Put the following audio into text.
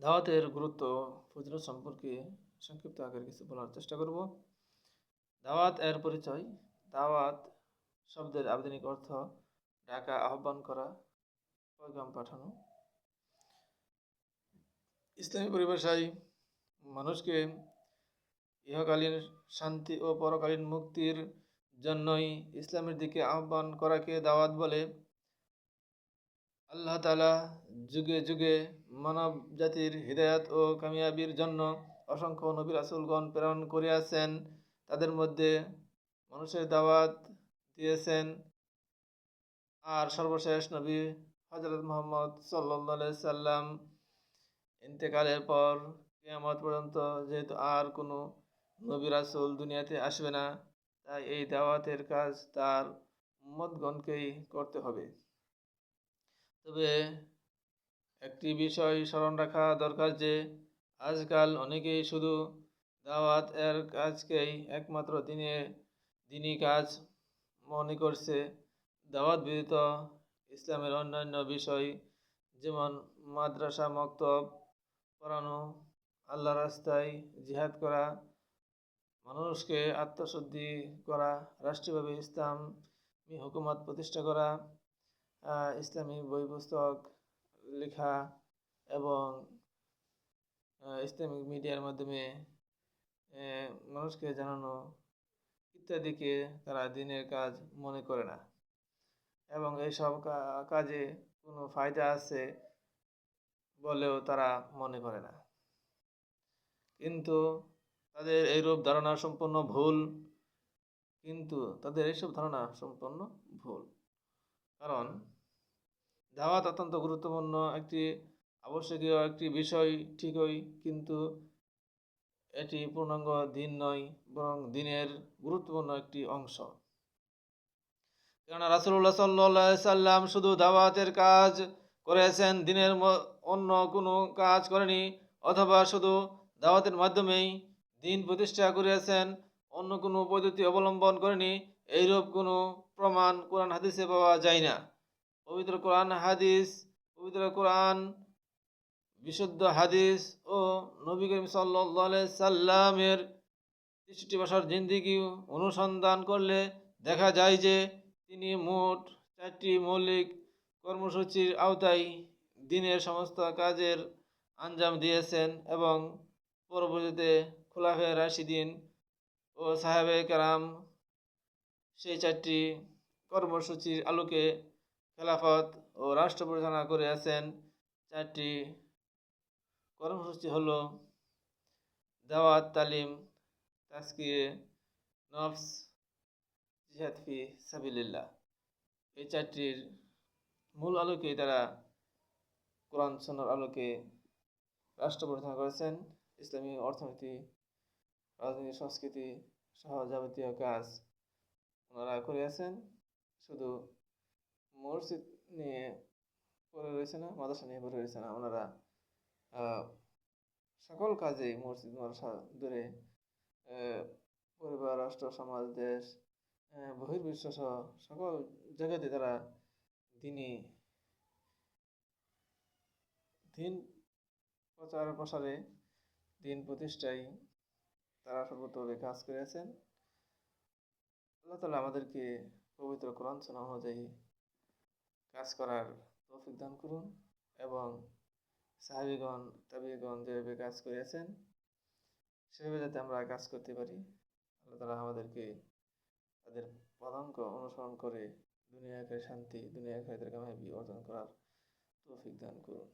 দাওয়াতের গুরুত্ব ফজিলত সম্পর্কে সংক্ষিপ্ত আকারে কিছু বলার চেষ্টা করব। দাওয়াত এর পরিচয়। দাওয়াত শব্দের আবেদনিক অর্থ ডাকা আহ্বান করা, পয়গাম পাঠানো। ইসলামী পরিভাষায় মানুষকে ইহকালীন শান্তি ও পরকালীন মুক্তির জন্যই ইসলামের দিকে আহ্বান করাকে দাওয়াত বলে। আল্লাহ তালা যুগে যুগে মানব জাতির হৃদায়ত ও কামিয়াবির জন্য অসংখ্য নবী রাসুলগণ প্রেরণ করিয়াছেন। তাদের মধ্যে মানুষের দাওয়াত দিয়েছেন। আর সর্বশেষ নবী হজরত মোহাম্মদ সাল্লা সাল্লাম ইন্তেকালের পর কেয়ামত পর্যন্ত যেহেতু আর কোনো নবী রাসুল দুনিয়াতে আসবে না, তাই এই দাওয়াতের কাজ তার উম্মতগণকেই করতে হবে। তবে একটি বিষয় স্মরণ রাখা দরকার যে, আজকাল অনেকেই শুধু দাওয়াত এর কাজকেই একমাত্র দিনে, দিনই কাজ মনে করছে। দাওয়াত ব্যতীত ইসলামের অন্যান্য বিষয় যেমন মাদ্রাসা, মক্তব, পড়ানো, আল্লাহ রাস্তায় জিহাদ করা, মানুষকে আত্মশুদ্ধি করা, রাষ্ট্রীয়ভাবে ইসলামী হুকুমত প্রতিষ্ঠা করা ইসলামী বই পুস্তক লেখা এবং ইসলামিক মিডিয়ার মাধ্যমে মানুষকে জানানো ইত্যাদিকে তারা দিনের কাজ মনে করে না। এবং এইসব কাজে কোনো ফায়দা আছে বলেও তারা মনে করে না। কিন্তু তাদের এইরূপ ধারণা সম্পূর্ণ ভুল, কিন্তু তাদের এইসব ধারণা সম্পূর্ণ ভুল। কারণ দাওয়াত অত্যন্ত গুরুত্বপূর্ণ একটি আবশ্যকীয় একটি বিষয়, ঠিকই, কিন্তু এটি পূর্ণাঙ্গ দিন নয়, বরং দিনের গুরুত্বপূর্ণ একটি অংশ। কেননা রাসুল্লাহ সাল্লাহ সাল্লাম শুধু দাওয়াতের কাজ করেছেন, দিনের অন্য কোনো কাজ করেনি, অথবা শুধু দাওয়াতের মাধ্যমেই দিন প্রতিষ্ঠা করিয়াছেন, অন্য কোনো পদ্ধতি অবলম্বন করেনি, এইরূপ কোনো প্রমাণ কোরআন হাদিসে পাওয়া যায় না। পবিত্র কোরআন হাদিস, পবিত্র কোরআন, বিশুদ্ধ হাদিস ও নবী করিম সাল্লা সাল্লামের তেষট্টি বছর জিন্দিগি অনুসন্ধান করলে দেখা যায় যে তিনি মোট চারটি মৌলিক কর্মসূচির আওতায় দিনের সমস্ত কাজের আঞ্জাম দিয়েছেন এবং পরবর্তীতে খোলাফে রাশিদিন ও সাহেবে কারাম সেই চারটি কর্মসূচির আলোকে খেলাফত ও রাষ্ট্র পরিচালনা করে আছেন। চারটি কর্মসূচি হলো দাওয়াত, তালিম তাস্কিয়ে নফস, জিহাদ ফি সাবিল্লাহ এই চারটির মূল আলোকে তারা কোরআন সন্ন্যার আলোকে রাষ্ট্র পরিচালনা করেছেন। ইসলামী অর্থনীতি, রাজনীতি, সংস্কৃতি সহ যাবতীয় কাজ ওনারা করে আছেন। শুধু মসজিদ নিয়ে পড়ে রয়েছে না, মাদ্রাসা নিয়ে পড়ে রয়েছে না, ওনারা সকল কাজেই মসজিদ, মাদ্রাসা ধরে পরিবার, রাষ্ট্র, সমাজ, দেশ বহির্বিশ্ব সহ সকল জায়গাতে তারা দিনই দিন প্রচার প্রসারে দিন প্রতিষ্ঠায় তারা সর্বতভাবে কাজ করেছেন। আল্লাহ তালা আমাদেরকে পবিত্র কোরআন সোনা অনুযায়ী কাজ করার তৌফিক দান করুন এবং সাহাবিগণ তাবিগণ যেভাবে কাজ করিয়াছেন, সেভাবে যাতে আমরা কাজ করতে পারি। আল্লাহ তালা আমাদেরকে তাদের পদাঙ্ক অনুসরণ করে দুনিয়াকে শান্তি, দুনিয়াকে তাদের কামাবি অর্জন করার তৌফিক দান করুন।